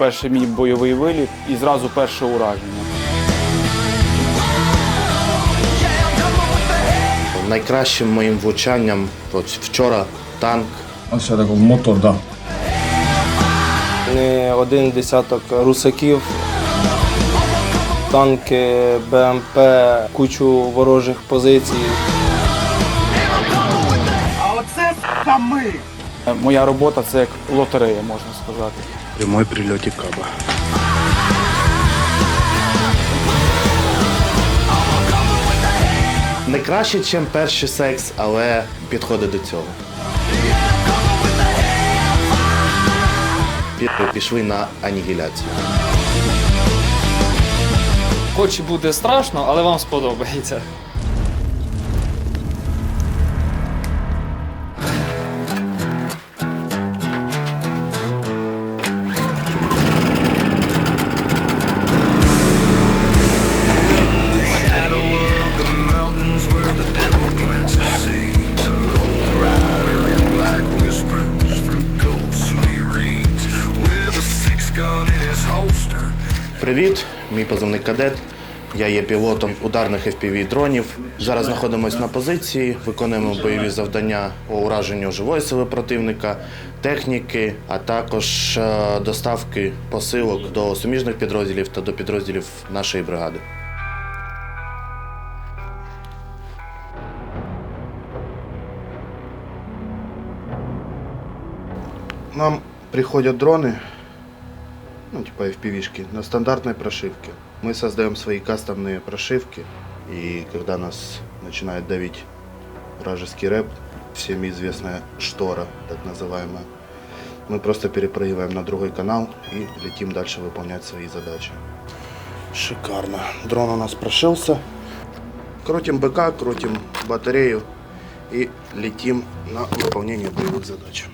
перший мій бойовий виліт і зразу перше ураження. Найкращим моїм влучанням от вчора танк. Ось я такий мотор, да. Не один десяток русаків, танки, БМП, кучу ворожих позицій. Е, Моя робота це як лотерея, можна сказати. Прямой прильоті каба. Не краще, ніж перший секс, але підходить до цього. Пішли на анігіляцію. Хоч і буде страшно, але вам сподобається. Привіт, мій позивний кадет. Я є пілотом ударних FPV дронів. Зараз знаходимося на позиції, виконуємо бойові завдання по ураженню живої сили противника, техніки, а також е, доставки посилок до суміжних підрозділів та до підрозділів нашої бригади. Нам приходят дроны, ну, типа FPV-шки, на стандартной прошивке. Мы создаем свои кастомные прошивки, и когда нас начинает давить вражеский рэп, всем известная штора, так называемая, мы просто перепрыгиваем на другой канал и летим дальше выполнять свои задачи. Шикарно. Дрон у нас прошился. Крутим БК, крутим батарею и летим на выполнение боевых задач.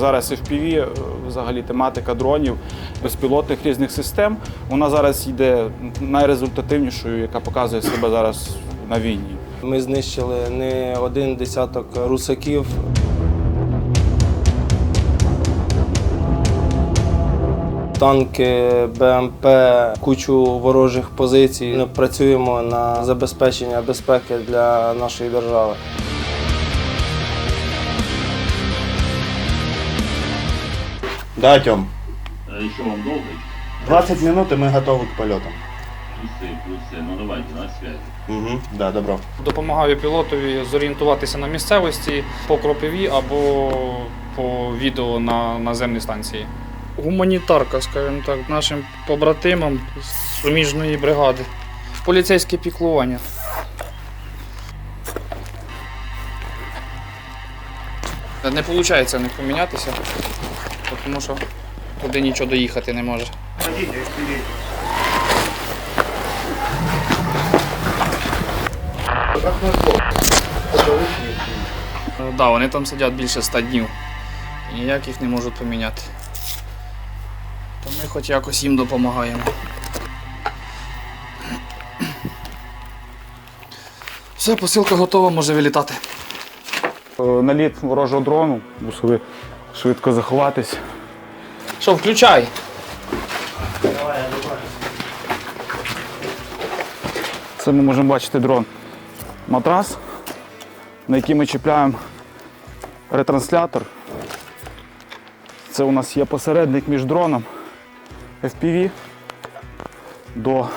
Зараз FPV, е, взагалі тематика дронів, безпілотних різних систем. Вона зараз йде найрезультативнішою, яка показує себе зараз на війні. Ми знищили не один десяток русаків. Танки, БМП, кучу ворожих позицій. Ми працюємо на забезпечення безпеки для нашої держави. Да, Тём. А еще вам долго? 20 минут, и мы готовы к полетам. Плюсы, плюсы. Ну давайте, на связи. Угу. Да, добро. Допомагаю пілотові зорієнтуватися на місцевості по кропиві або по відео на наземній станції. Гуманітарка, скажімо так, нашим побратимам з суміжної бригади. Поліцейське піклування. Не виходить в них помінятися, тому що туди нічого доїхати не може. Так, да, вони там сидять більше 100 днів. І ніяк їх не можуть поміняти. То ми хоч якось їм допомагаємо. Все, посилка готова, може вилітати. Е, Наліт ворожого дрону, мусили швидко заховатись. Що, включай? Це ми можемо бачити дрон. Матрас, на який ми чіпляємо ретранслятор. Це у нас є посередник між дроном FPV до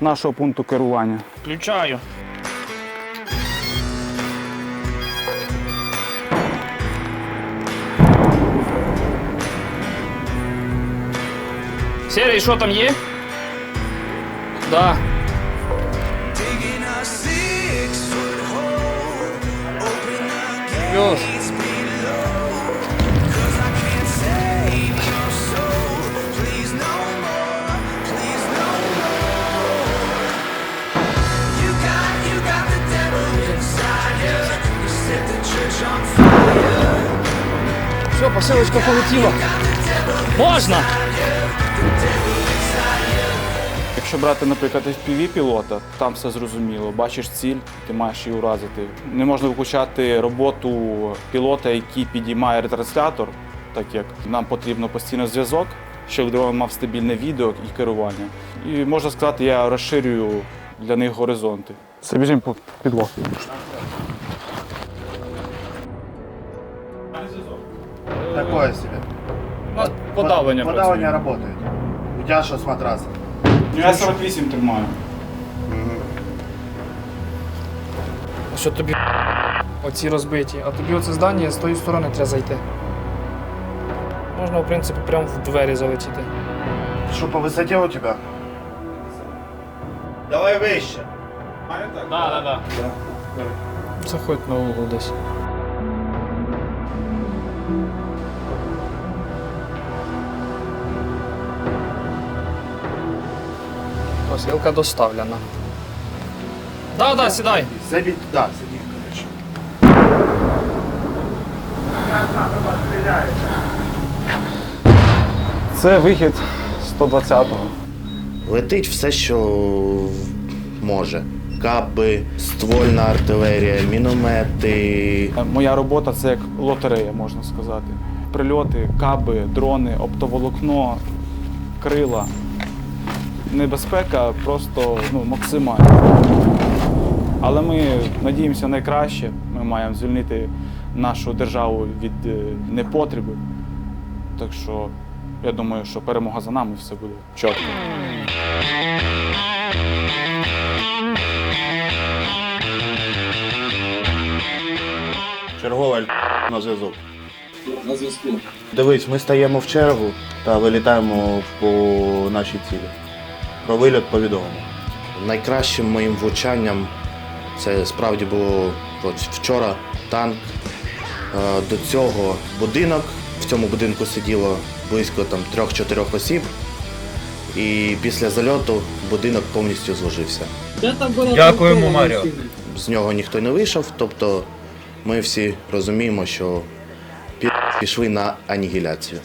нашого пункту керування. Включаю. Серій, що там є? Да. Плюс. Все, посилочка полетіла. Можна? Якщо брати, наприклад, fpv пілота, там все зрозуміло. Бачиш ціль, ти маєш її уразити. Не можна виключати роботу пілота, який підіймає ретранслятор так як нам потрібно постійно зв'язок, щоб дрон мав стабільне відео і керування. І можна сказати, я розширюю для них горизонти. Це біжимо по підлогу. Такое себе. У нас подавлення. Подавлення працює. работает. У тебя что с матраса? Я 48 тримаю. Що тобі оці розбиті, а тобі оце здання з тої сторони треба зайти. Можна, в принципі, прямо в двері залетіти. Что по высоте у тебя? Давай выше. Так, так, так. Заходь на угол десь. Посилка доставлена. Так, так, сідай. Забить, да, сиди, короче. Це вихід 120-го. Летить все, що може. Каби, ствольна артилерія, міномети. Моя робота це як лотерея, можна сказати. Прильоти, каби, дрони, оптоволокно, крила. Небезпека просто ну, максимальна. Але ми надіємося найкраще. Ми маємо звільнити нашу державу від е, непотреби. Так що я думаю, що перемога за нами все буде чітко. Чергова на зв'язок. На зв'язку. Дивись, ми стаємо в чергу та вилітаємо по нашій цілі. Про виліт повідомимо. Найкращим моїм влучанням це справді було от вчора танк. Е, До цього будинок. В цьому будинку сиділо близько там, трьох-чотирьох осіб. І після зальоту будинок повністю зложився. Дякуємо, Маріо. з нього ніхто не вийшов, тобто ми всі розуміємо, що пішли на анігіляцію.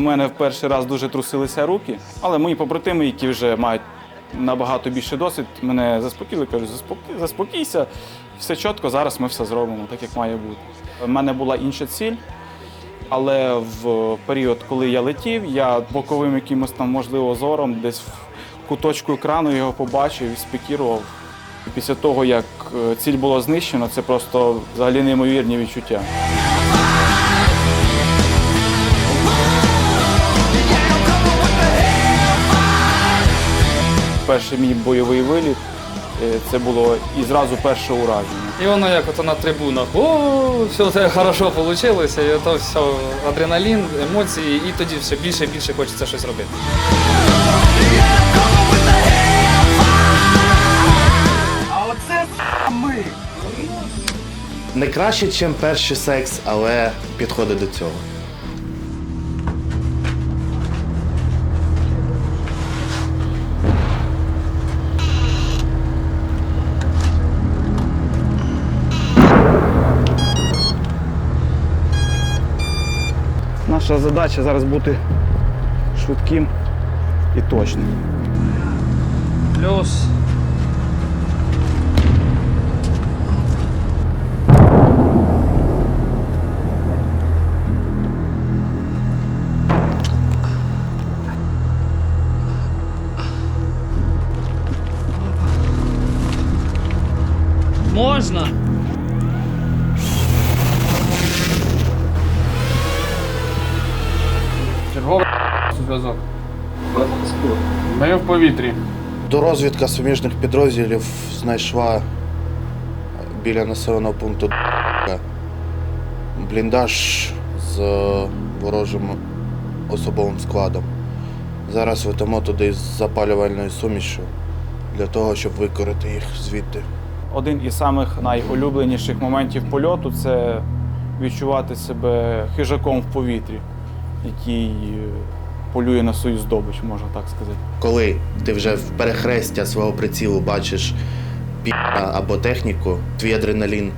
У мене в перший раз дуже трусилися руки, але мої побратими, які вже мають набагато більше досвід, мене заспокіли, кажуть, заспокій, заспокійся, все чітко, зараз ми все зробимо, так як має бути. У мене була інша ціль, але в період, коли я летів, я боковим якимось там, можливо, зором десь в куточку екрану його побачив і спікірував. Після того, як е, ціль було знищено, це просто взагалі неймовірні відчуття. Перший мій бойовий виліт е, це було і зразу перше ураження. І воно як ото на трибунах. О, все це хорошо вийшло, і то все адреналін, емоції, і тоді все більше і більше хочеться щось робити. Не краще, ніж перший секс, але підходить до цього. Наша задача зараз бути швидким і точним. Плюс. Можна. Зв'язок. Ми в повітрі. Дорозвідка суміжних підрозділів знайшла біля населеного пункту бліндаж з ворожим особовим складом. Зараз летимо туди з запалювальною сумішю для того, щоб викорити їх звідти. Один із самих найулюбленіших моментів польоту це відчувати себе хижаком в повітрі, який е, полює на свою здобич, можна так сказати. Коли ти вже в перехрестя свого прицілу бачиш пі або техніку, твій адреналін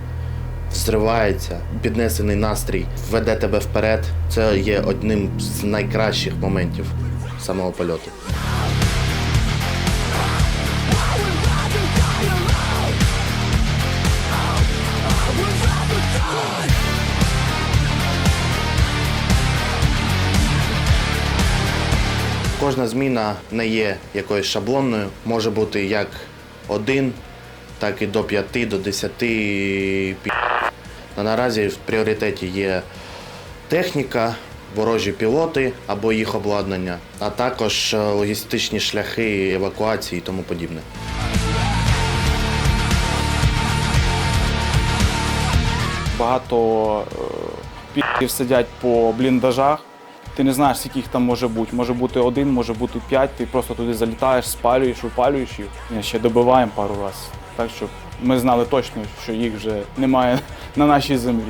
взривається, піднесений настрій веде тебе вперед. Це є одним з найкращих моментів самого польоту. Кожна зміна не є якоюсь шаблонною. Може бути як один, так і до п'яти, до десяти пі. На наразі в пріоритеті є техніка, ворожі пілоти або їх обладнання, а також е, логістичні шляхи евакуації і тому подібне. Багато е, сидять по бліндажах. Ти не знаєш, скільки їх там може бути. Може бути один, може бути п'ять. Ти просто туди залітаєш, спалюєш, випалюєш їх. І Ще добиваємо пару разів. Так що ми знали точно, що їх вже немає на нашій землі.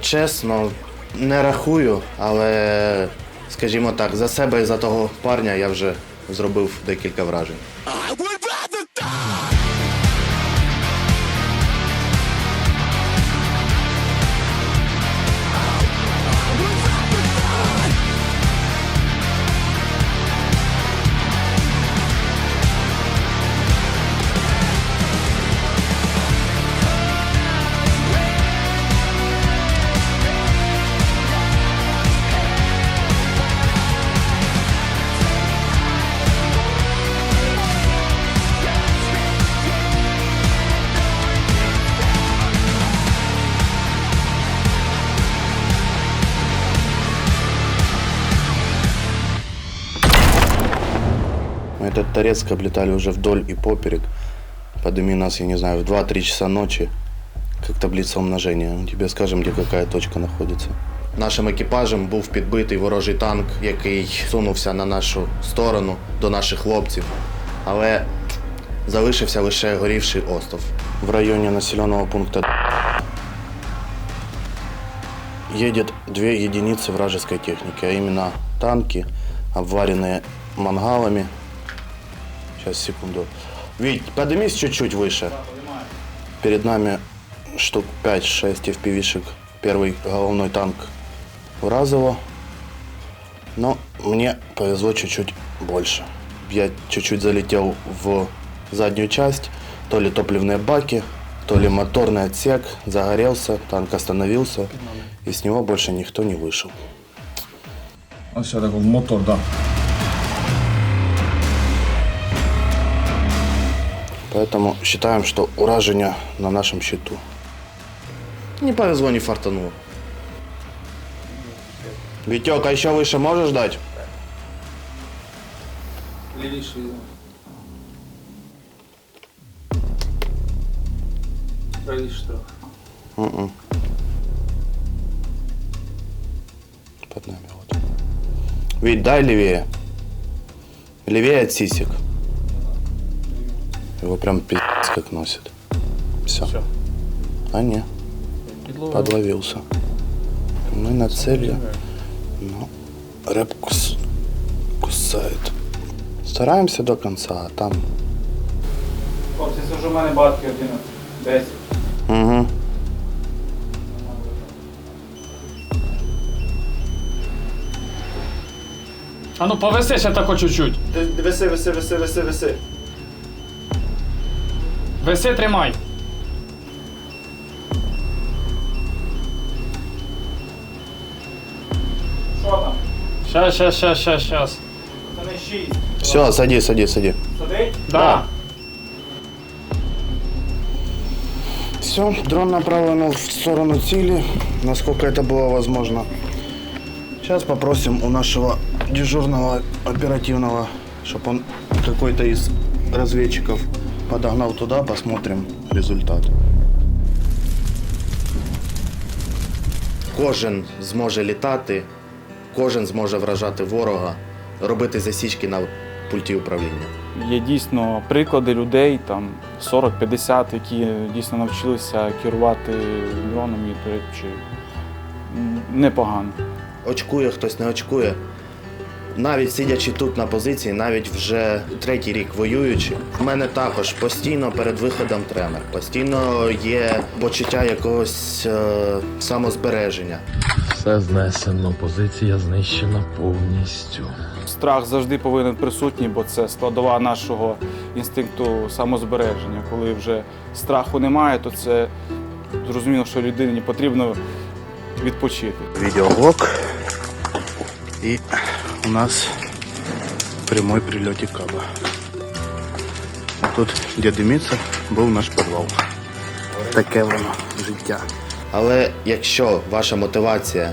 Чесно, не рахую, але, скажімо так, за себе і за того парня я вже зробив декілька вражень. этот Торецк облетали уже вдоль и поперек. Подними нас, я не знаю, в 2-3 часа ночи, как таблица умножения. Мы тебе скажем, где какая точка находится. Нашим екіпажем був підбитий ворожий танк, який сунувся на нашу сторону до наших хлопців. Але залишився лише горівший остров. В районі населеного пункту едет две единицы вражеской техники, а именно танки, обваренные мангалами. Сейчас, секунду. Вить, поднимись чуть-чуть выше. Перед нами штук 5-6 FPV-шек. Первый головной танк Уразово. Но мне повезло чуть-чуть больше. Я чуть-чуть залетел в заднюю часть. То ли топливные баки, то ли моторный отсек. Загорелся, танк остановился. И с него больше никто не вышел. Ось я так в мотор, да. Поэтому считаем, что ураження на нашем счету. Не повезло, не фартануло. Витек, а еще выше можешь дать? Лівіше. Правіше трохи. М-м. Под нами вот. Вить, дай левее. Левее от сисек. Его прям пиздец как носит. Все. Всё. А не, подловился. Мы на цели, но рэп кус- кусает. Стараемся до конца, а там... Хлопці, це вже в мене батки 11, 10. Угу. А ну повиси ще тако чуть-чуть. Виси, виси, виси, виси, виси. Виси, тримай. Що там? Щас, щас, щас, щас, щас. Це не 6. Все, сади, сади, сади. Сидить? Да. Все, дрон направлен в сторону цели, насколько это было возможно. Сейчас попросим у нашего дежурного оперативного, чтобы он какой-то из разведчиков подогнал туда, посмотрим результат. Кожен зможе літати, кожен зможе вражати ворога, робити засічки на пульті управління. Є дійсно приклади людей, там 40-50, які дійсно навчилися керувати дроном і, до непогано. очкує, хтось не очкує. Навіть сидячи тут на позиції, навіть вже третій рік воюючи, в мене також постійно перед виходом тренер, постійно є почуття якогось е, самозбереження. Все знесено, позиція знищена повністю. Страх завжди повинен присутній, бо це складова нашого інстинкту самозбереження. Коли вже страху немає, то це зрозуміло, що людині потрібно відпочити. Відеоблок. І у нас прямой прильоті каба. Тут, де димиться, був наш підвал. Таке воно життя. Але якщо ваша мотивація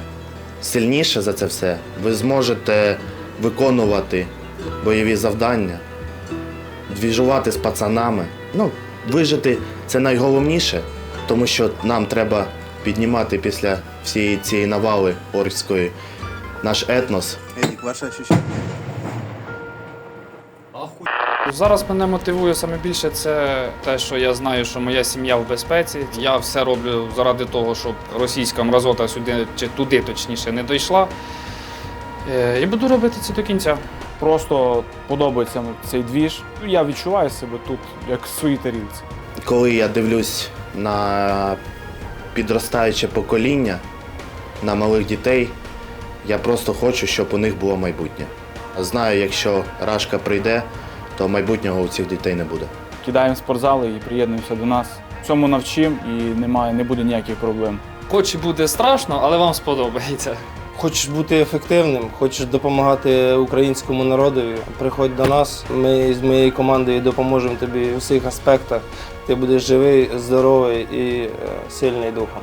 сильніша за це все, ви зможете виконувати бойові завдання, двіжувати з пацанами. Ну, вижити це найголовніше, тому що нам треба піднімати після всієї цієї навали орської наш етнос. Ваше ощущення? Зараз мене мотивує саме більше це те, що я знаю, що моя сім'я в безпеці. Я все роблю заради того, щоб російська мразота сюди чи туди точніше не дійшла. Е, І буду робити це до кінця. Просто подобається цей двіж. Я відчуваю себе тут як в своїй тарілці. Коли я дивлюсь на підростаюче покоління, на малих дітей, я просто хочу, щоб у них було майбутнє. Знаю, якщо Рашка прийде, то майбутнього у цих дітей не буде. Кидаємо спортзали і приєднуємося до нас. Цьому навчим і немає, не буде ніяких проблем. Хоч і буде страшно, але вам сподобається. Хочеш бути ефективним, хочеш допомагати українському народові, приходь до нас. Ми з моєю командою допоможемо тобі у всіх аспектах. Ти будеш живий, здоровий і е, сильний духом.